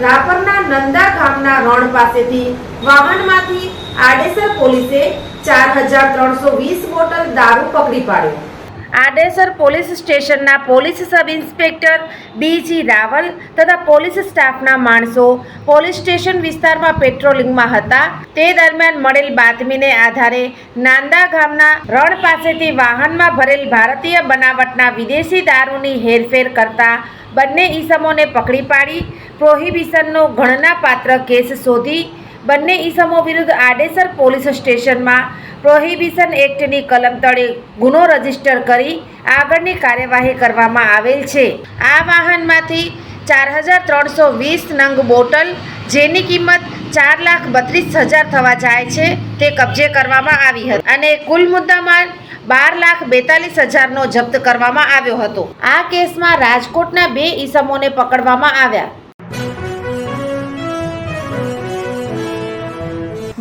રાપરના નંદા ગામના રણ પાસેથી વાહનમાંથી આડેસર પોલીસે ચાર હજાર ત્રણસો વીસ બોટલ દારૂ પકડી પાડ્યો. આડેસર પોલીસ સ્ટેશનના police sub inspector BG Raval તથા પોલીસ સ્ટાફના માણસો પોલીસ સ્ટેશન વિસ્તારમાં પેટ્રોલિંગમાં હતા. તે દરમિયાન મળેલ બાતમીને આધારે નાંદા ગામના રણ પાસેથી વાહનમાં ભરેલ ભારતીય બનાવટના વિદેશી દારૂની હેરફેર કરતા બંને ઈસમોને પકડી પાડી. પ્રોહિબિશનનો ગણનાપાત્ર કેસ શોધી બંને ઈસમો વિરુદ્ધ આડેસર પોલીસ સ્ટેશનમાં પ્રોહિબિશન એક્ટની કલમ તળે ગુનો રજિસ્ટર કરી આગળની કાર્યવાહી કરવામાં આવેલ છે. આ વાહનમાંથી ચાર હજાર ત્રણસો વીસ નંગ બોટલ, જેની કિંમત ચાર લાખ બત્રીસ હજાર થવા જાય છે, તે કબજે કરવામાં આવી હતી અને કુલ મુદ્દામાલ બાર લાખ બેતાલીસ હજારનો જપ્ત કરવામાં આવ્યો હતો. આ કેસમાં રાજકોટના બે ઈસમોને પકડવામાં આવ્યા.